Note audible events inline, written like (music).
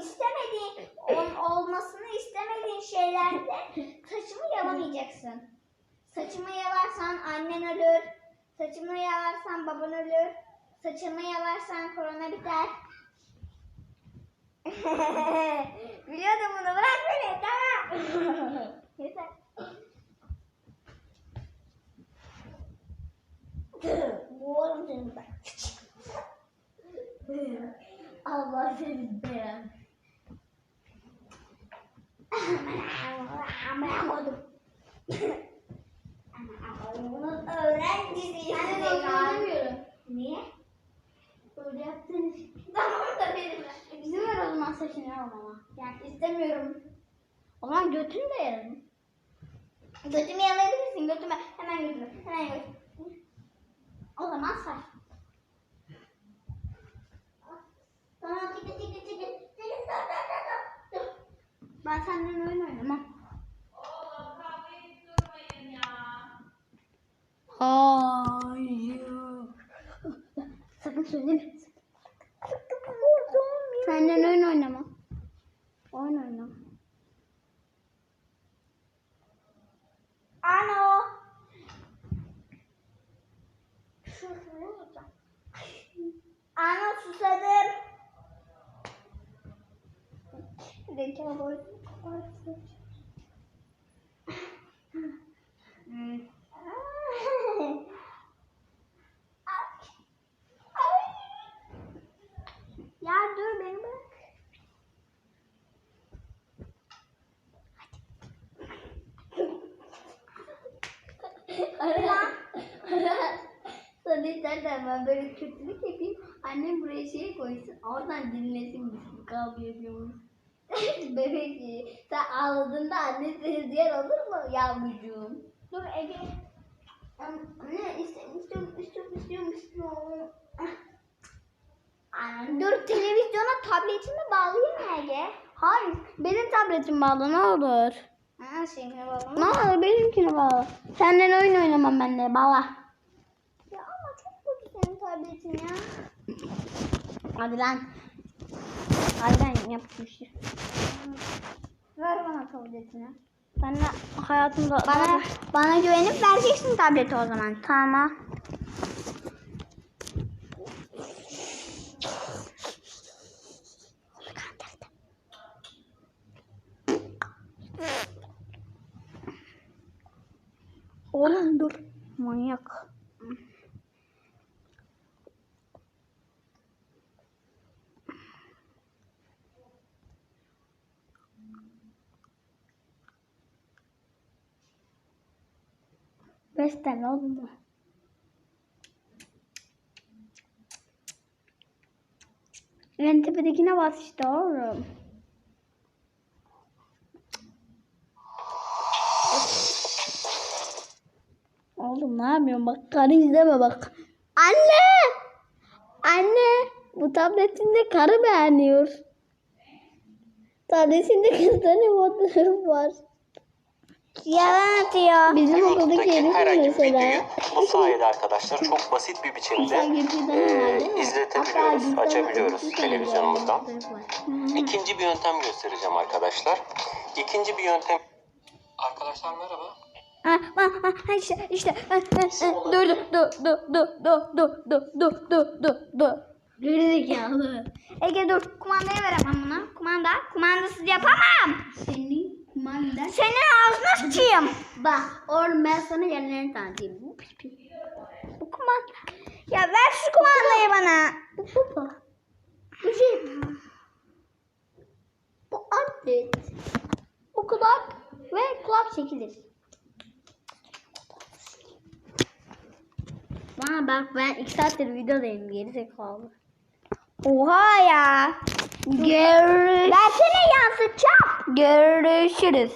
istemediğin, (clears throat) ol- olmasını istemediğin şeylerde saçımı yalamayacaksın. Saçımı yalarsan annen ölür. Saçımı yalarsan baban ölür. Saçımı yalarsan korona biter. (laughs) Biliyordum bunu. Bırak beni. Tamam. (laughs) Yeter. Boğarım seni ben. Allah seni beğen. Bunun öğrencisi. Ben de oynamıyorum. Niye? Böyle yaptığın (laughs) Tamam da benim. Bizim ver o zaman saçını almama. Yani istemiyorum. O zaman götünü de yararım. Götümü yalayabilirsin. Götüme. Hemen götüme. Hemen götüme. O zaman saç. Tamam çekil çekil çekil. Çekil dur dur. dur. Ben senden oyun oynamam. Görüyorsun değil mi? Senden oyun oynama. Oyun oynama. Ano. Ano susadım. Rekabı kapatsın. Ara. Ara. Sonra istersen ben böyle kötülük yapayım. Annem buraya şey koysun. Oradan dinlesin biz kavga yapıyoruz. (laughs) Bebek. Sen ağladığında anne seni diğer olur mu yavrucuğum? Dur Ege. Ne istiyorum istiyorum istiyorum istiyorum istiyorum. Anne. Dur televizyona tabletimi bağlayayım Ege? Hayır. Benim tabletim bağlı ne olur. Ha şeyine bağlayayım. Ne olur benimkini bağla. Senden oyun oynamam ben de bağla. Ya ama çok kötü senin tabletin ya. Hadi lan. Hadi lan yap bu işi. Ver bana tabletini. Ben de hayatımda... Bana bana güvenip vereceksin tableti o zaman. Tamam. Oğlum dur. Manyak. Besten oğlum. En tepedekine bas işte oğlum. Ne yapıyorsun? Bak karı izleme bak. Anne! Anne! Bu tabletinde karı beğeniyor. Tabletinde kızların fotoğrafı var. Yalan atıyor. Bizim okuldaki herif herhangi bir mesela. videoyu bu sayede arkadaşlar çok basit bir biçimde e, izletebiliyoruz, açabiliyoruz girdiğinden- televizyonumuzdan. İkinci bir yöntem göstereceğim arkadaşlar. İkinci bir yöntem... Arkadaşlar merhaba. Ha, ha, ha, işte işte ha, ha. dur dur dur dur dur dur dur dur dur dur dur Gerizekalı. Ege dur kumandayı ver hemen buna. Kumanda. Kumandasız yapamam. Senin kumandan. Senin ağzına sıçayım. Bak oğlum ben sana yerlerini tanıtayım. Bu pipi. Bu kumanda. Ya ver şu kumandayı bana. Bu popo. Bu şey. Bu atlet. Bu kulak ve kulak çekilir. Bana bak ben iki saattir videodayım gerizekalı. Oha ya. Görüş. Versene yansıtacağım. Görüşürüz.